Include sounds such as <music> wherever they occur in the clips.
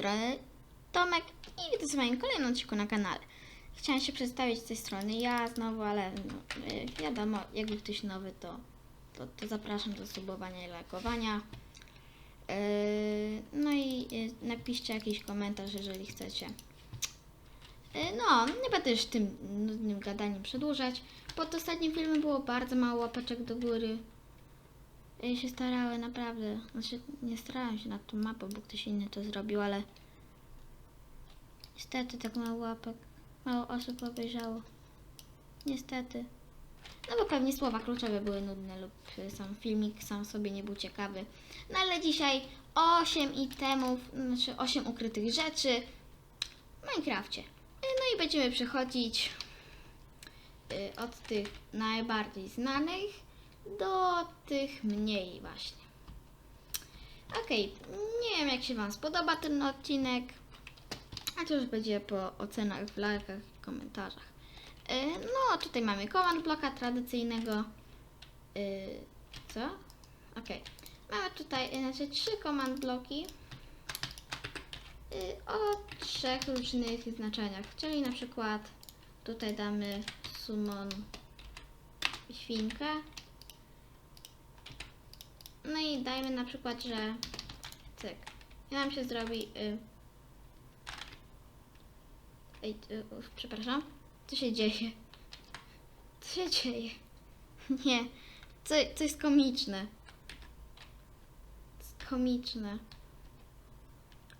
strony Tomek i witam z moim kolejnym odcinku na kanale. Chciałam się przedstawić z tej strony ja znowu, ale no, y, wiadomo, jakby ktoś nowy, to, to, to zapraszam do subowania i lajkowania. Yy, no i y, napiszcie jakiś komentarz, jeżeli chcecie. Yy, No, nie będę już tym nudnym gadaniem przedłużać. Pod ostatnim filmem było bardzo mało łapeczek do góry. Ja się starały naprawdę. Znaczy, nie starałem się nad tą mapą, bo ktoś inny to zrobił, ale niestety tak mało łapek, mało osób obejrzało. Niestety. No bo pewnie słowa kluczowe były nudne lub sam filmik sam sobie nie był ciekawy. No ale dzisiaj 8 itemów, znaczy 8 ukrytych rzeczy w Minecrafcie. No i będziemy przechodzić y, od tych najbardziej znanych do tych mniej właśnie. Okej, nie wiem jak się Wam spodoba ten odcinek, a to już będzie po ocenach w lajkach i komentarzach. Y, No, tutaj mamy command bloka tradycyjnego. Y, Co? Okej. Mamy tutaj y, znaczy trzy command bloki y, o trzech różnych znaczeniach, czyli na przykład tutaj damy summon świnkę. No i dajmy na przykład, że cyk. I nam się zrobi. Y... Ej, y, uf, przepraszam. Co się dzieje? Co się dzieje? <laughs> Nie. Co, co jest komiczne? Komiczne.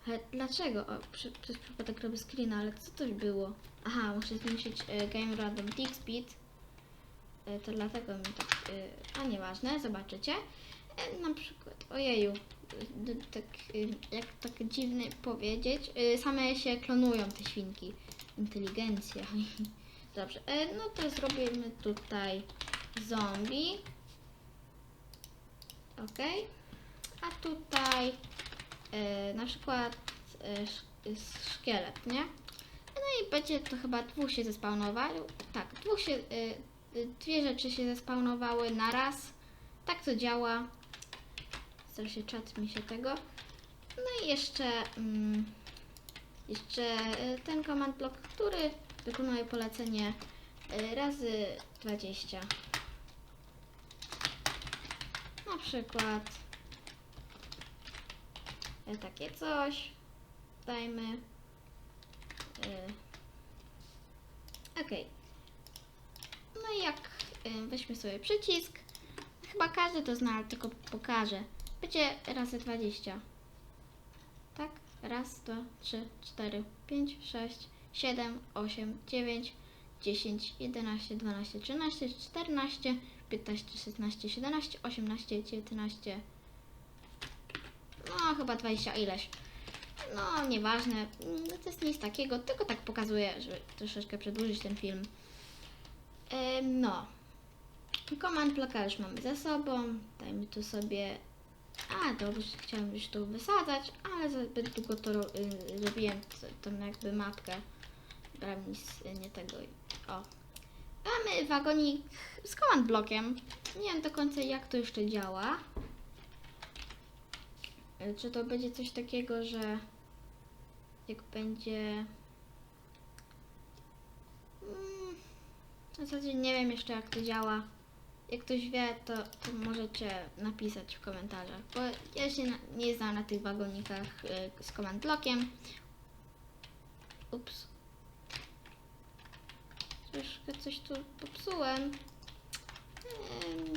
Ale dlaczego? O, przy, przez przypadek robię screena, ale co to było? Aha, muszę zwiększyć y, Game Random Tick Speed. Y, to dlatego mi tak... Y, a nieważne, zobaczycie. Na przykład, ojeju, tak, y, jak tak dziwnie powiedzieć, y, same się klonują te świnki. Inteligencja. <laughs> Dobrze, e, no to zrobimy tutaj zombie. Ok. A tutaj e, na przykład e, sz- szkielet, nie? No i będzie to chyba dwóch się zespawnowało. Tak, dwóch się, e, dwie rzeczy się zespawnowały na raz. Tak to działa. Strasznie czat mi się tego. No i jeszcze, mm, jeszcze y, ten command block, który wykonuje polecenie y, razy 20. Na przykład y, takie coś. Dajmy. Ok. No i jak weźmy sobie przycisk, Chyba każdy to zna, ale tylko pokażę. Będzie razy 20. Tak? Raz, dwa, trzy, cztery, pięć, sześć, siedem, osiem, dziewięć, dziesięć, jedenaście, dwanaście, trzynaście, czternaście, piętnaście, szesnaście, siedemnaście, osiemnaście, dziewiętnaście. No, chyba 20 ileś. No, nieważne. Mm, To jest nic takiego, tylko tak pokazuję, żeby troszeczkę przedłużyć ten film. Ym, no. Command blocka już mamy za sobą. Dajmy tu sobie. A, dobrze, chciałam już tu wysadzać, ale zbyt długo to ro- y, robiłem, tą jakby mapkę. Brałem nic nie tego. O. Mamy wagonik z command blokiem. Nie wiem do końca jak to jeszcze działa. Y, Czy to będzie coś takiego, że jak będzie. Mm, w zasadzie nie wiem jeszcze jak to działa. Jak ktoś wie, to, możecie napisać w komentarzach, bo ja się nie znam na tych wagonikach y, z command blockiem. Ups. Troszkę coś tu popsułem.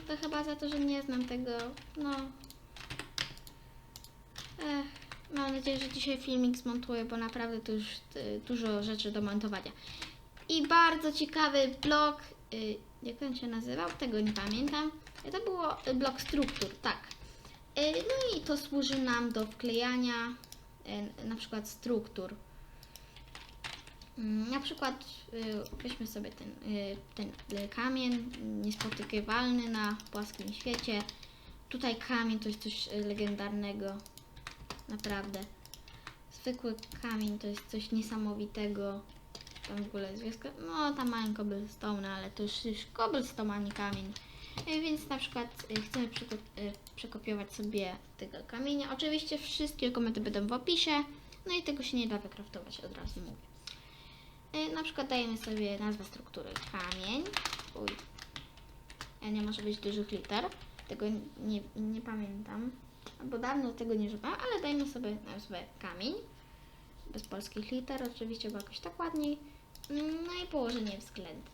To chyba za to, że nie znam tego. No. Ech, mam nadzieję, że dzisiaj filmik zmontuję, bo naprawdę to już y, dużo rzeczy do montowania. I bardzo ciekawy blok. Jak on się nazywał? Tego nie pamiętam. To było y, blok struktur, tak. Y, no i to służy nam do wklejania y, na przykład struktur. Mm, Na przykład weźmy sobie ten, ten kamień niespotykywalny na płaskim świecie. Tutaj kamień to jest coś legendarnego. Naprawdę. Zwykły kamień to jest coś niesamowitego. Tam w ogóle wioska. No, tam mają cobblestone, ale to już, już cobblestone, a nie kamień. Y, Więc na przykład y, chcemy y, przekopiować sobie tego kamienia. Oczywiście wszystkie dokumenty będą w opisie No i tego się nie da wykraftować, od razu mówię. Y, Na przykład dajemy sobie nazwę struktury kamień. Uj. Nie może być dużych liter. Tego nie, nie pamiętam. Bo dawno tego nie używałam, ale dajmy sobie nazwę kamień. Bez polskich liter oczywiście, bo jakoś tak ładniej. No i położenie względne.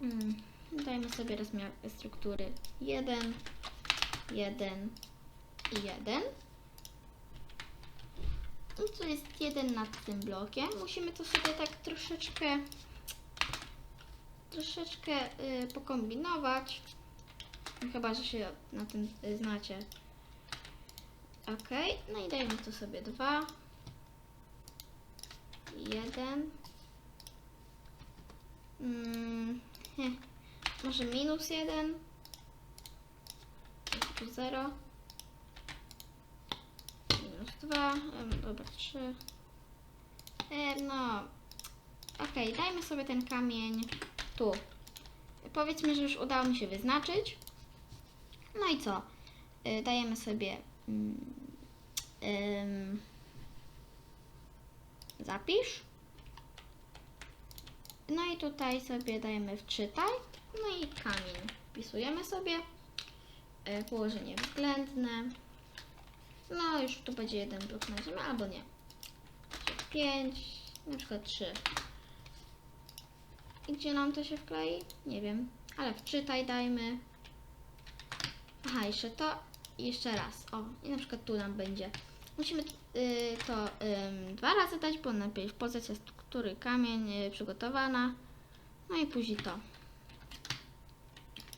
Mm, Dajmy sobie rozmiar struktury 1, 1 i 1. I co jest jeden nad tym blokiem? Musimy to sobie tak troszeczkę troszeczkę y, pokombinować. Chyba, że się na tym y, znacie. Ok, no i dajmy tu sobie 2, 1. Mm, heh. Może minus 1. Tu 0. Minus 2. em, Dobra, 3. E, no. Okej, dajmy sobie ten kamień tu. Powiedzmy, że już udało mi się wyznaczyć. No i co? Y, Dajemy sobie mm, zapisz. No i tutaj sobie dajemy wczytaj. No i kamień. Wpisujemy sobie. y, Położenie względne. No już tu będzie jeden blok na ziemię, albo nie. 5, na przykład 3. I gdzie nam to się wklei? Nie wiem. Ale wczytaj dajmy. Aha, jeszcze to. I jeszcze raz. O, i na przykład tu nam będzie. Musimy y, to dwa razy dać, bo najpierw pozycja struktury kamień y, przygotowana. No i później to.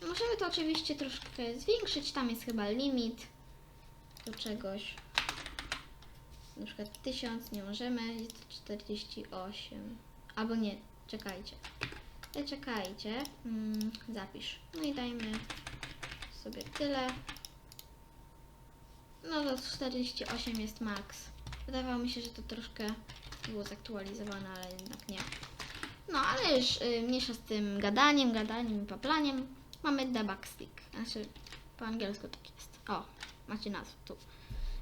Możemy to oczywiście troszkę zwiększyć. Tam jest chyba limit do czegoś. Na przykład 1000 nie możemy, jest to 48. Albo nie, czekajcie. E, Czekajcie, mm, zapisz. No i dajmy sobie tyle. No to 48 jest max. Wydawało mi się, że to troszkę było zaktualizowane, ale jednak nie. No ale już y, mniejsza z tym gadaniem, gadaniem i paplaniem. Mamy debug stick. Znaczy po angielsku tak jest. O, macie nazwę tu. Y,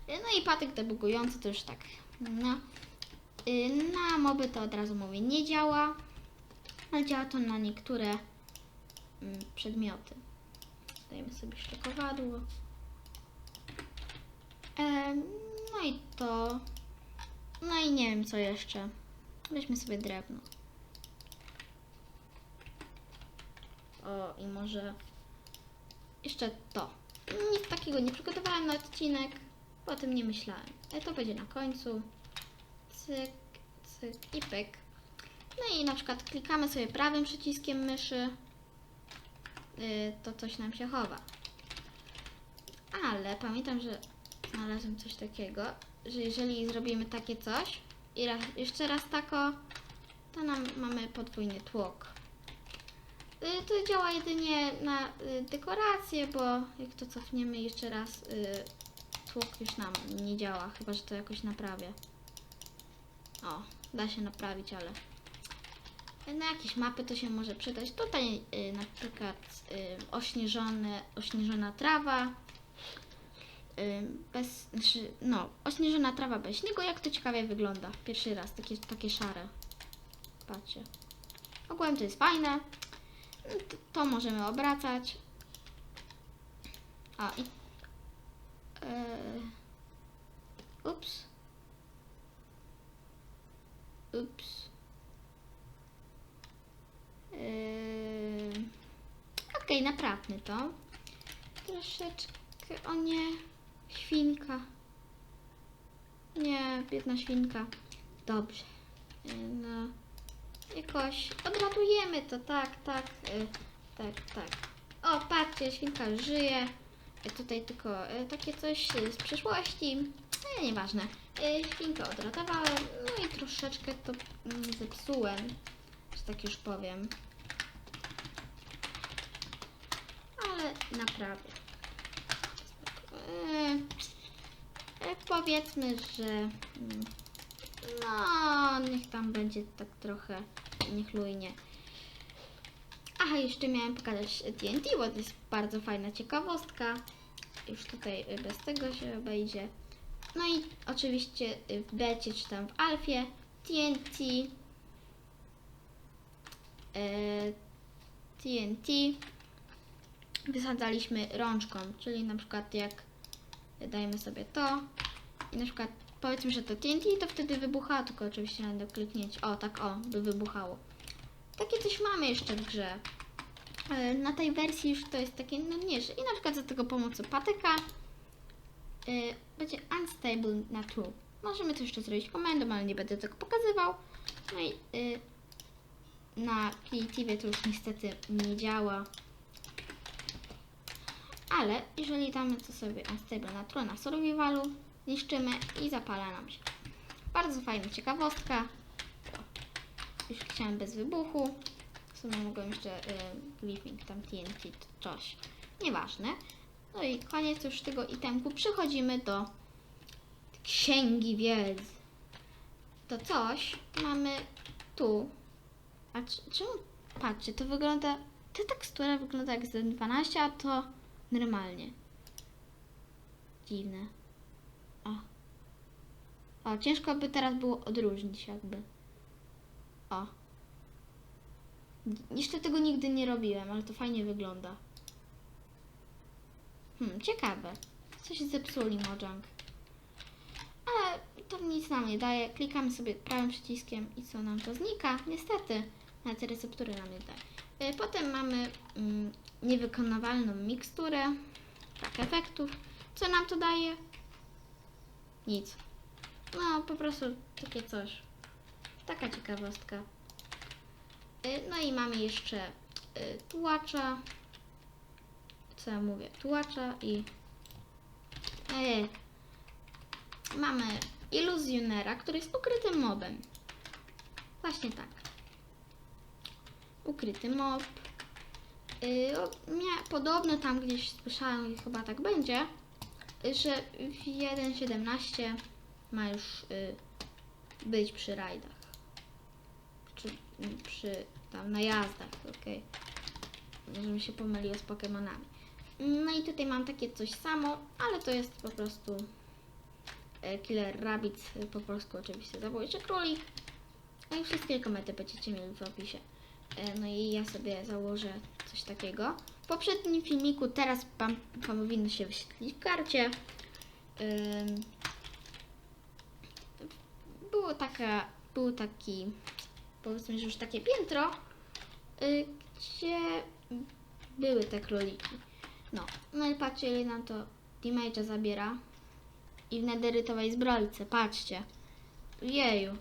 No i patyk debugujący to już tak. No. Y, Na moby to od razu mówię nie działa, ale działa to na niektóre mm, przedmioty. Dajemy sobie jeszcze kowadło. Em, No i to. No i nie wiem co jeszcze. Weźmy sobie drewno. O, i może jeszcze to. Nic takiego nie przygotowałam na odcinek, bo o tym nie myślałem. Ale to będzie na końcu. Cyk, cyk i pyk. No i na przykład klikamy sobie prawym przyciskiem myszy, y, to coś nam się chowa. Ale pamiętam, że znalazłem coś takiego, że jeżeli zrobimy takie coś i raz, jeszcze raz tako, to nam mamy podwójny tłok. Y, To działa jedynie na y, dekorację, bo jak to cofniemy jeszcze raz, y, tłok już nam nie działa, chyba że to jakoś naprawię. O, da się naprawić, ale na jakieś mapy to się może przydać. Tutaj y, na przykład ośnieżone, ośnieżona trawa. Y, bez, znaczy, no, ośnieżona trawa bez śniegu. Jak to ciekawie wygląda. Pierwszy raz, takie, takie szare. Patrzcie. Ogółem to jest fajne. Y, To, to możemy obracać. A i. y, ups. Ups. Yy, Okej, naprawmy to. Troszeczkę, o nie, świnka. Nie, biedna świnka. Dobrze. Yy, No, jakoś odratujemy to, tak, tak, yy, tak, tak. O, patrzcie, świnka żyje. Yy, Tutaj tylko yy, takie coś z przeszłości. Nie, nieważne. Yy, Świnkę odratowałem, no i troszeczkę to mm, zepsułem, że tak już powiem. ale naprawię. Eee, e, powiedzmy, że mm, no, niech tam będzie tak trochę niechlujnie. Aha, jeszcze miałem pokazać TNT, bo to jest bardzo fajna ciekawostka. Już tutaj y, bez tego się obejdzie. No i oczywiście y, w becie czy tam w alfie TNT e, TNT wysadzaliśmy rączką, czyli na przykład jak dajemy sobie to i na przykład powiedzmy, że to TNT, to wtedy wybucha, tylko oczywiście będę kliknięć, o tak o, by wybuchało. Takie coś mamy jeszcze w grze. Ale na tej wersji już to jest takie nudniejsze i na przykład za tego pomocą patyka y, będzie unstable na true. Możemy to jeszcze zrobić komendą, ale nie będę tego pokazywał. No i y, na Creative to już niestety nie działa. Ale jeżeli damy to sobie unstable na true na survivalu, niszczymy i zapala nam się. Bardzo fajna ciekawostka. Już chciałam bez wybuchu. W sumie mogłem jeszcze y, tam TNT, coś. Nieważne. No i koniec już tego itemku. Przechodzimy do księgi wiedzy. To coś mamy tu. A czemu? Patrzcie, to wygląda. Ta tekstura wygląda jak z 12, a to normalnie. Dziwne. O. O, ciężko by teraz było odróżnić jakby. O. Jeszcze tego nigdy nie robiłem, ale to fajnie wygląda. Hmm, ciekawe. Coś zepsuli Mojang. Ale to nic nam nie daje. Klikamy sobie prawym przyciskiem i co nam to znika? Niestety, na te receptury nam nie daje. Y, Potem mamy mm, niewykonywalną miksturę, tak efektów. Co nam to daje? Nic. No, po prostu takie coś. Taka ciekawostka. Y, No i mamy jeszcze y, tułacza. Co ja mówię? Tułacza i. E, mamy iluzjonera, który jest ukrytym mobem. Właśnie tak. Ukryty mob. Y, mia, podobno tam gdzieś słyszałam i chyba tak będzie, że w 1.17 ma już y, być przy rajdach. Czy mm, przy tam najazdach, okej. Żebym się pomyliła z Pokemonami. No i tutaj mam takie coś samo, ale to jest po prostu e, Killer Rabbit, po polsku oczywiście zabójczy królik. No i wszystkie komenty będziecie mieli w opisie. E, No i ja sobie założę coś takiego. W poprzednim filmiku teraz wam powinno się wyświetlić w karcie. Było taka, był taki, powiedzmy, że już takie piętro, y, gdzie były te króliki. No, no i patrzcie, ile nam to damage'a zabiera. I w nederytowej zbrojce, patrzcie. Jeju,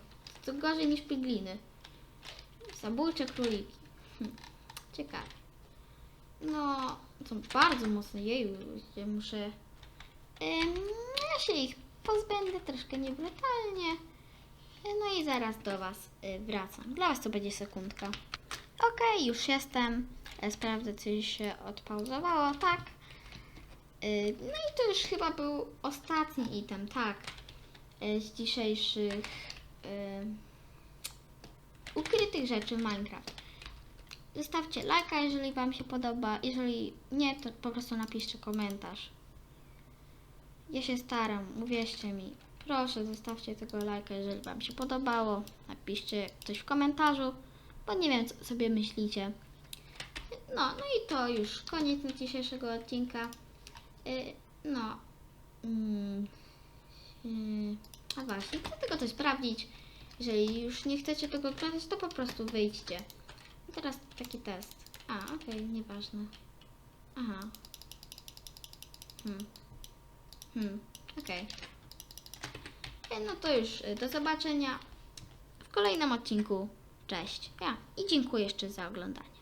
to gorzej niż pigliny. Zabójcze króliki. Hm, ciekawe. No, są bardzo mocne, jeju, ja muszę... Ym, ja się ich pozbędę troszkę niebrutalnie. No i zaraz do Was y, wracam. Dla Was to będzie sekundka. Okej, już jestem. E, Sprawdzę, czy się odpauzowało. Tak. Y, No i to już chyba był ostatni item, tak. y, Z dzisiejszych ukrytych rzeczy w Minecraft. Zostawcie lajka, jeżeli Wam się podoba. Jeżeli nie, to po prostu napiszcie komentarz. Ja się staram, uwierzcie mi. Proszę, zostawcie tego lajka, jeżeli Wam się podobało. Napiszcie coś w komentarzu, bo nie wiem, co sobie myślicie. No, no i to już koniec dzisiejszego odcinka. Y, no. Mm, y, a właśnie, chcę tylko coś sprawdzić. Jeżeli już nie chcecie tego oglądać, to po prostu wyjdźcie. I teraz taki test. A, okej, nieważne. Aha. Hmm. Hmm, okej. E, No to już y, do zobaczenia w kolejnym odcinku. Cześć. Ja i dziękuję jeszcze za oglądanie.